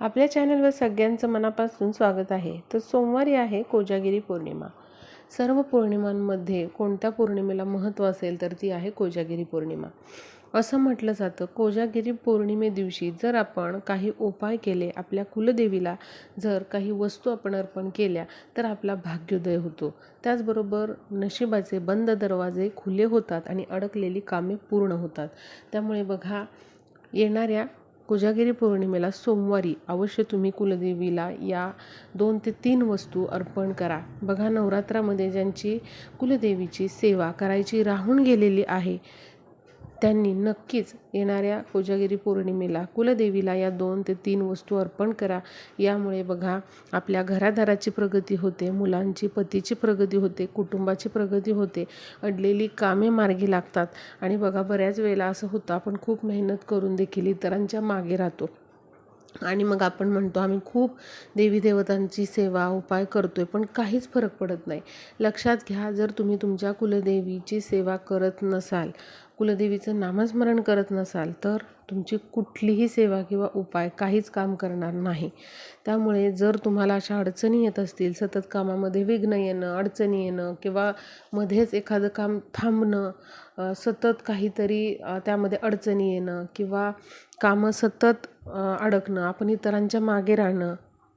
आपल्या चॅनलवर सगळ्यांचं मनापासून स्वागत आहे. तर सोमवारी आहे कोजागिरी पौर्णिमा. सर्व पौर्णिमांमध्ये कोणत्या पौर्णिमेला महत्त्व असेल तर ती आहे कोजागिरी पौर्णिमा. असं म्हटलं जातं कोजागिरी पौर्णिमे दिवशी जर आपण काही उपाय केले आपल्या कुलदेवीला जर काही वस्तू आपण अर्पण केल्या तर आपला भाग्योदय होतो. त्याचबरोबर नशिबाचे बंद दरवाजे खुले होतात आणि अडकलेली कामे पूर्ण होतात. त्यामुळे बघा येणाऱ्या कोजागिरी पौर्णिमेला सोमवारी अवश्य तुम्ही कुलदेवीला या दोन ते तीन वस्तू अर्पण करा. बघा नवरात्रामध्ये ज्यांची कुलदेवीची सेवा करायची राहून गेलेली आहे त्यांनी नक्कीच येणाऱ्या कोजागिरी पौर्णिमेला कुलदेवीला या दोन ते तीन वस्तू अर्पण करा. यामुळे बघा आपल्या घरादाराची प्रगती होते मुलांची पतीची प्रगती होते कुटुंबाची प्रगती होते अडलेली कामे मार्गी लागतात. आणि बघा बऱ्याच वेळेला असं होतं आपण खूप मेहनत करून देखील इतरांच्या मागे राहतो. आणि मग आपण म्हणतो आम्ही खूप देवी देवतांची सेवा उपाय करतो आहे पण काहीच फरक पडत नाही. लक्षात घ्या जर तुम्ही तुमच्या कुलदेवीची सेवा करत नसाल कुलदेवीचं नामस्मरण करत नसाल तर तुमची कुठलीही सेवा किंवा उपाय काहीच काम करणार नाही. त्यामुळे जर तुम्हाला अशा अडचणी येत असतील सतत कामामध्ये विघ्न येणं अडचणी येणं किंवा मध्येच एखादं काम थांबणं सतत काहीतरी त्यामध्ये अडचणी येणं किंवा कामं सतत अडकणं आपण इतरांच्या मागे राहणं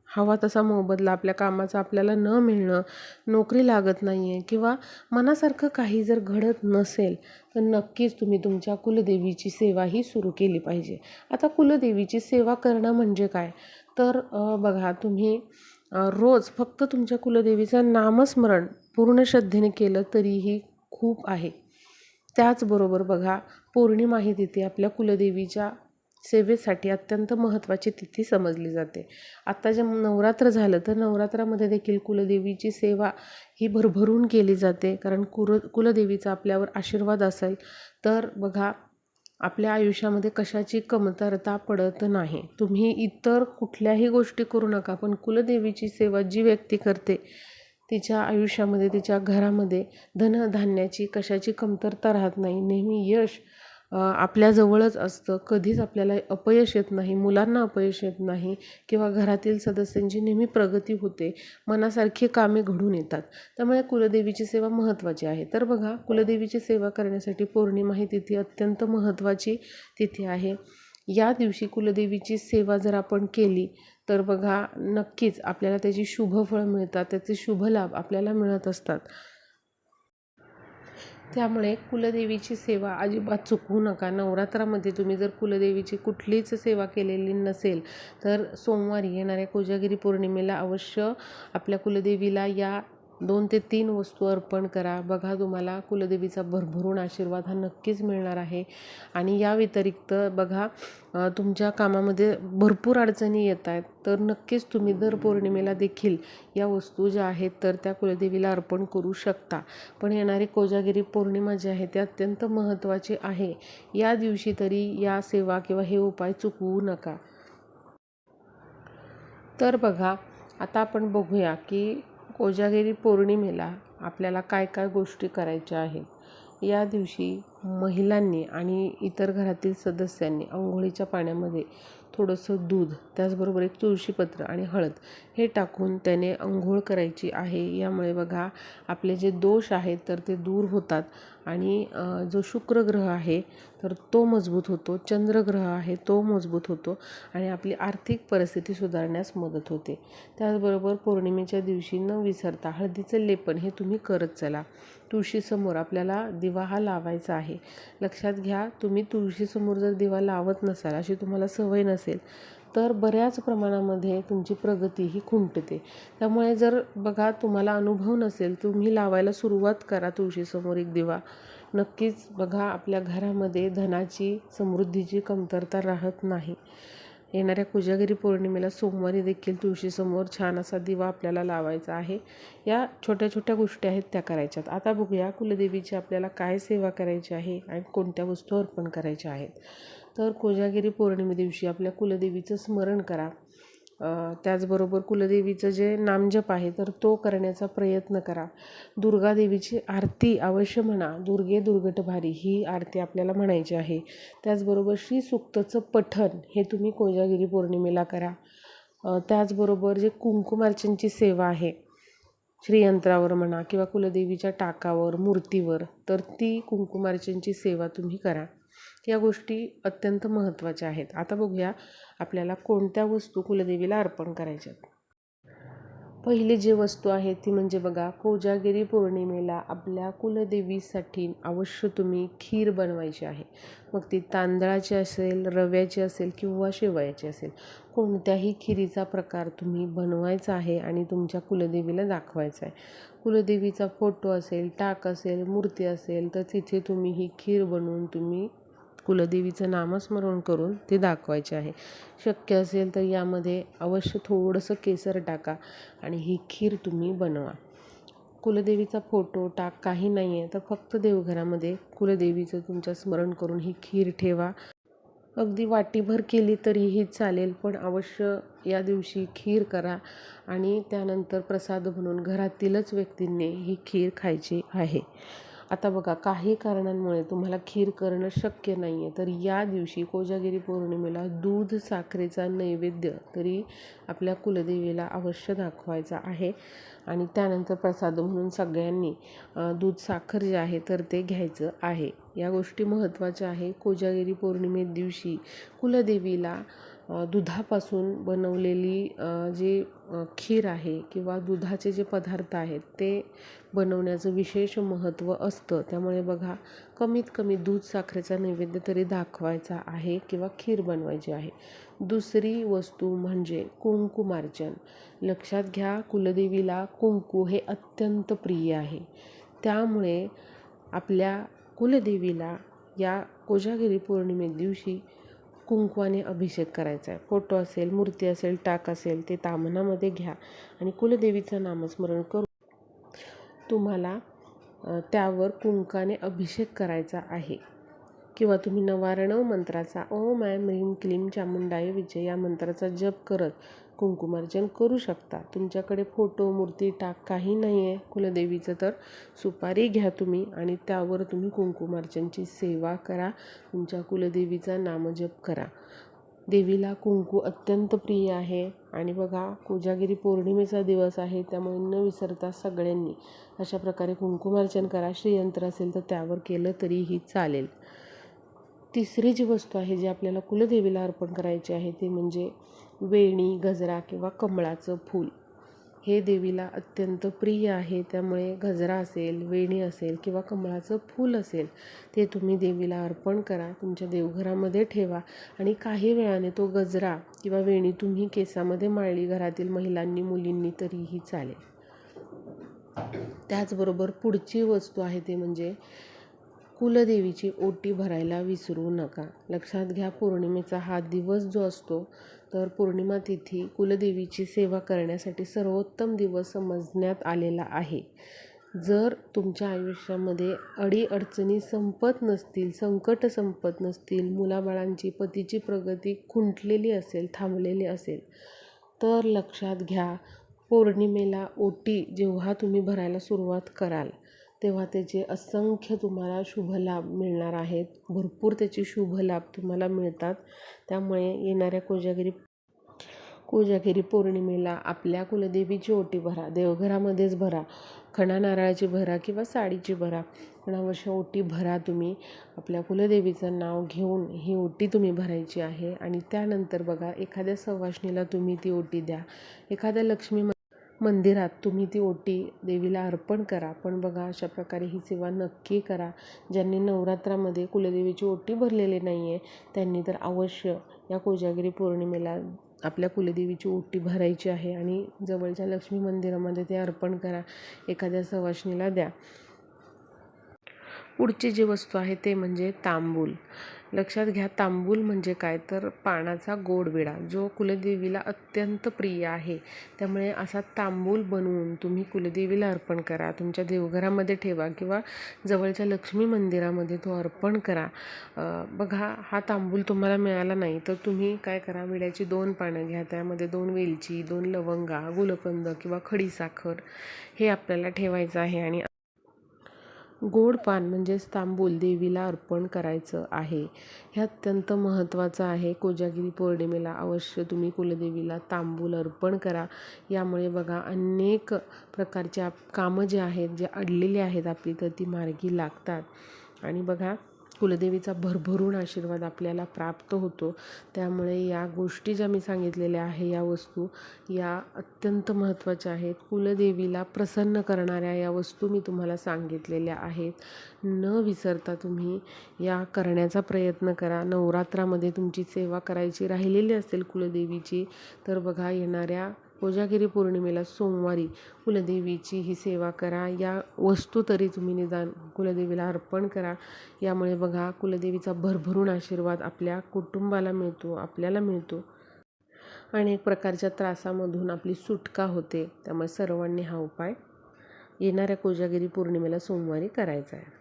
हवा तसा मोबदला आपल्या कामाचा आपल्याला न मिळणं नोकरी लागत नाही आहे किंवा मनासारखं काही जर घडत नसेल तर नक्कीच तुम्ही तुमच्या कुलदेवीची सेवाही सुरू केली पाहिजे. आता कुलदेवीची सेवा करणं म्हणजे काय? तर बघा तुम्ही रोज फक्त तुमच्या कुलदेवीचं नामस्मरण पूर्ण श्रद्धेने केलं तरीही खूप आहे. त्याचबरोबर बघा पौर्णिमा ही तिथे आपल्या कुलदेवीच्या सेवेसाठी अत्यंत महत्त्वाची तिथी समजली जाते. आत्ता जे नवरात्र झालं तर नवरात्रामध्ये देखील कुलदेवीची सेवा ही भरभरून केली जाते. कारण कुर कुलदेवीचा आपल्यावर आशीर्वाद असेल तर बघा आपल्या आयुष्यामध्ये कशाची कमतरता पडत नाही. तुम्ही इतर कुठल्याही गोष्टी करू नका पण कुलदेवीची सेवा जी व्यक्ती करते तिच्या आयुष्यामध्ये तिच्या घरामध्ये धनधान्याची कशाची कमतरता राहत नाही. नेहमी यश आपल्याजवळच असतं. कधीच आपल्याला अपयश येत नाही मुलांना अपयश येत नाही किंवा घरातील सदस्यांची नेहमी प्रगती होते. मनासारखी कामे घडून येतात. त्यामुळे कुलदेवीची सेवा महत्त्वाची आहे. तर बघा कुलदेवीची सेवा करण्यासाठी पौर्णिमा ही तिथी अत्यंत महत्त्वाची तिथी आहे. या दिवशी कुलदेवीची सेवा जर आपण केली तर बघा नक्कीच आपल्याला त्याची शुभफळं मिळतात. त्याचे शुभ लाभ आपल्याला मिळत असतात. त्यामुळे कुलदेवीची सेवा अजिबात चुकवू नका. नवरात्रामध्ये तुम्ही जर कुलदेवीची कुठलीच सेवा केलेली नसेल तर सोमवारी येणाऱ्या कोजागिरी पौर्णिमेला अवश्य आपल्या कुलदेवीला या दोन ते तीन वस्तू अर्पण करा. बघा तुम्हाला कुलदेवीचा भरभरून आशीर्वाद हा नक्कीच मिळणार आहे. आणि या व्यतिरिक्त बघा तुमच्या कामामध्ये भरपूर अडचणी येत आहेत. तर नक्कीच तुम्ही दर पौर्णिमेला देखील या वस्तू ज्या आहेत तर त्या कुलदेवीला अर्पण करू शकता. पण येणारी कोजागिरी पौर्णिमा जी आहे ती अत्यंत महत्त्वाची आहे. या दिवशी तरी या सेवा किंवा हे उपाय चुकवू नका. तर बघा आता आपण बघूया की कोजागिरी पौर्णिमेला आपल्याला काय काय गोष्टी करायच्या आहेत? या दिवशी महिलांनी आणि इतर घरातील सदस्यांनी आंघोळीच्या पाण्यामध्ये थोडंसं दूध त्याचबरोबर एक तुळशीपत्र आणि हळद हे टाकून त्याने अंघोळ करायची आहे. यामुळे बघा आपले जे दोष आहेत तर ते दूर होतात. आणि जो शुक्र ग्रह आहे तर तो मजबूत होतो. चंद्रग्रह आहे तो मजबूत होतो. आणि आपली आर्थिक परिस्थिती सुधारण्यास मदत होते. त्याचबरोबर पौर्णिमेच्या दिवशी न विसरता हळदीचं लेपन हे तुम्ही करत चला. तुळशीसमोर आपल्याला दिवा हा लावायचा आहे. लक्षात घ्या तुम्ही तुळशीसमोर जर दिवा लावत नसाल अशी तुम्हाला सवय नसेल तर बऱ्याच प्रमाणामध्ये तुमची प्रगती ही खुंटते. त्यामुळे जर बघा तुम्हाला अनुभव नसेल तुम्ही लावायला सुरुवात करा तुळशीसमोर एक दिवा. नक्कीच बघा आपल्या घरामध्ये धनाची समृद्धीची कमतरता राहत नाही. येणाऱ्या कोजागिरी पौर्णिमेला सोमवारी देखील तुळशीसमोर छान असा दिवा आपल्याला लावायचा आहे. या छोट्या छोट्या गोष्टी आहेत त्या करायच्यात. आता बघूया कुलदेवीची आपल्याला काय सेवा करायची आहे आणि कोणत्या वस्तू अर्पण करायच्या आहेत. तर कोजागिरी पौर्णिमे दिवशी आपल्या कुलदेवीचं स्मरण करा. त्याचबरोबर कुलदेवीचं जे नामजप आहे तर तो करण्याचा प्रयत्न करा. दुर्गादेवीची आरती अवश्य म्हणा. दुर्गे दुर्गट भारी ही आरती आपल्याला म्हणायची आहे. त्याचबरोबर श्री सुक्तचं पठण हे तुम्ही कोजागिरी पौर्णिमेला करा. त्याचबरोबर जे कुंकुमार्चनची सेवा आहे श्रीयंत्रावर म्हणा किंवा कुलदेवीच्या टाकावर मूर्तीवर तर ती कुंकुमार्चनची सेवा तुम्ही करा. या गोष्टी अत्यंत महत्त्वाच्या आहेत. आता बघूया आपल्याला कोणत्या वस्तू कुलदेवीला अर्पण करायच्या पहिली जी वस्तू आहे ती म्हणजे बघा कोजागिरी पौर्णिमेला आपल्या कुलदेवीसाठी अवश्य तुम्ही खीर बनवायची आहे. मग ती तांदळाची असेल रव्याची असेल किंवा शेवयाची असेल कोणत्याही खिरीचा प्रकार तुम्ही बनवायचा आहे आणि तुमच्या कुलदेवीला दाखवायचा आहे. कुलदेवीचा फोटो असेल टाक असेल मूर्ती असेल तर तिथे तुम्ही ही खीर बनवून तुम्ही कुलदेवीचं नामस्मरण करून ते दाखवायचे आहे. शक्य असेल तर यामध्ये अवश्य थोडंसं केसर टाका आणि ही खीर तुम्ही बनवा. कुलदेवीचा फोटो टाक काही नाही आहे तर फक्त देवघरामध्ये कुलदेवीचं तुमच्या स्मरण करून ही खीर ठेवा. अगदी वाटीभर केली तरीही चालेल पण अवश्य या दिवशी खीर करा आणि त्यानंतर प्रसाद म्हणून घरातीलच व्यक्तींनी ही खीर खायची आहे. आता बघा काही कारणांमुळे तुम्हाला खीर करणं शक्य नाही आहे तर या दिवशी कोजागिरी पौर्णिमेला दूध साखरेचा नैवेद्य तरी आपल्या कुलदेवीला अवश्य दाखवायचा आहे. आणि त्यानंतर प्रसाद म्हणून सगळ्यांनी दूध साखर जे आहे तर ते घ्यायचं आहे. या गोष्टी महत्त्वाच्या आहे. कोजागिरी पौर्णिमे दिवशी कुलदेवीला दुधापासून बनवलेली जी खीर आहे किंवा दुधाचे जे पदार्थ आहेत ते बनवण्याचं विशेष महत्त्व असतं. त्यामुळे बघा कमीत कमी दूध साखरेचा नैवेद्य तरी दाखवायचा आहे किंवा खीर बनवायची आहे. दुसरी वस्तू म्हणजे कुंकुमार्चन लक्षात घ्या कुलदेवीला कुंकू हे अत्यंत प्रिय आहे. त्यामुळे आपल्या कुलदेवीला या कोजागिरी पौर्णिमे दिवशी कुंकवाने अभिषेक करायचा आहे फोटो असेल मूर्ती असेल टाक असेल ते तामनामध्ये घ्या आणि कुलदेवीचं नामस्मरण करू. तुम्हाला त्यावर कुंकाने अभिषेक करायचा आहे. किंवा तुम्ही नवारणव मंत्राचा ओम ऐं ह्रीम क्लीम चामुंडाय विजय या मंत्राचा जप करत कुंकुमार्चन करू शकता. तुमच्याकडे फोटो मूर्ती टाक काही नाही आहे कुलदेवीचं तर सुपारी घ्या तुम्ही आणि त्यावर तुम्ही कुंकुमार्चनची सेवा करा. तुमच्या कुलदेवीचा नामजप करा. देवीला कुंकू अत्यंत प्रिय आहे. आणि बघा कोजागिरी पौर्णिमेचा दिवस आहे त्यामुळे न विसरता सगळ्यांनी अशा प्रकारे कुंकुमार्चन करा. श्रीयंत्र असेल तर त्यावर केलं तरीही चालेल. तिसरी जी वस्तू आहे जी आपल्याला कुलदेवीला अर्पण करायची आहे ते म्हणजे वेणी गजरा किंवा कमळाचं फूल. हे देवीला अत्यंत प्रिय आहे. त्यामुळे गजरा असेल वेणी असेल किंवा कमळाचं फूल असेल ते तुम्ही देवीला अर्पण करा. तुमच्या देवघरामध्ये ठेवा. आणि काही वेळाने तो गजरा किंवा वेणी तुम्ही केसामध्ये माळली घरातील महिलांनी मुलींनी तरीही चालेल. त्याचबरोबर पुढची वस्तू आहे ते म्हणजे कुलदेवीची ओटी भरायला विसरू नका. लक्षात घ्या पौर्णिमेचा हा दिवस जो असतो तर पौर्णिमा तिथी कुलदेवीची सेवा करण्यासाठी सर्वोत्तम दिवस समजण्यात आलेला आहे. जर तुमच्या आयुष्यामध्ये अडीअडचणी संपत नसतील संकट संपत नसतील मुलाबाळांची पतीची प्रगती खुंटलेली असेल थांबलेली असेल तर लक्षात घ्या पौर्णिमेला ओटी जेव्हा तुम्ही भरायला सुरुवात कराल. तेव्हा त्याचे असंख्य तुम्हाला शुभलाभ मिळणार आहेत. भरपूर त्याचे शुभलाभ तुम्हाला मिळतात. त्यामुळे येणाऱ्या कोजागिरी कोजागिरी पौर्णिमेला आपल्या कुलदेवीची ओटी भरा देवघरामध्येच भरा खणा नारळाची भरा किंवा साडीची भरा. पण अवश्य ओटी भरा तुम्ही. आपल्या कुलदेवीचं नाव घेऊन ही ओटी तुम्ही भरायची आहे. आणि त्यानंतर बघा एखाद्या सवाष्णीला तुम्ही ती ओटी द्या. एखाद्या लक्ष्मी मंदिरात तुम्ही ती ओटी देवीला अर्पण करा. पण बघा अशा प्रकारे ही सेवा नक्की करा. ज्यांनी नवरात्रामध्ये कुलदेवीची ओटी भरलेली नाही आहे त्यांनी तर अवश्य या कोजागिरी पौर्णिमेला आपल्या कुलदेवीची ओटी भरायची आहे आणि जवळच्या लक्ष्मी मंदिरामध्ये ते अर्पण करा. एखाद्या सवाशिनीला द्या. पुढची जी वस्तू आहे ते म्हणजे तांबूल. लक्षात घ्या तांबूल म्हणजे काय? तर पानाचा गोडविडा जो कुलदेवीला अत्यंत प्रिय आहे. त्यामुळे असा तांबूल बनवून तुम्ही कुलदेवीला अर्पण करा. तुमच्या देवघरामध्ये ठेवा किंवा जवळच्या लक्ष्मी मंदिरामध्ये तो अर्पण करा. बघा हा तांबूल तुम्हाला मिळाला नाही तर तुम्ही काय करा? विड्याची दोन पानं घ्या. त्यामध्ये दोन वेलची दोन लवंगा गुलकंद किंवा खडीसाखर हे आपल्याला ठेवायचं आहे आणि गोड पान म्हणजेच तांबूल देवीला अर्पण करायचं आहे. हे अत्यंत महत्त्वाचं आहे. कोजागिरी पौर्णिमेला अवश्य तुम्ही कुलदेवीला तांबूल अर्पण करा. यामुळे बघा अनेक प्रकारच्या कामं जे आहेत जे अडलेली आहेत आपली तर ती मार्गी लागतात. आणि बघा कुलदेवीचा भरभरून आशीर्वाद आपल्याला प्राप्त होतो. त्यामुळे या गोष्टी ज्या मी सांगितलेल्या आहे या वस्तू या अत्यंत महत्त्वाच्या आहेत. कुलदेवीला प्रसन्न करणाऱ्या या वस्तू मी तुम्हाला सांगितलेल्या आहेत. न विसरता तुम्ही या करण्याचा प्रयत्न करा. नवरात्रामध्ये तुमची सेवा करायची राहिलेली असेल कुलदेवीची तर बघा येणाऱ्या कोजागिरी पौर्णिमेला सोमवारी कुलदेवीची ही सेवा करा. या वस्तू तरी तुम्ही निदान कुलदेवीला अर्पण करा. यामुळे बघा कुलदेवीचा भरभरून आशीर्वाद आपल्या कुटुंबाला मिळतो आपल्याला मिळतो. अनेक प्रकारच्या त्रासामधून आपली सुटका होते. त्यामुळे सर्वांनी हा उपाय येणाऱ्या कोजागिरी पौर्णिमेला सोमवारी करायचा आहे.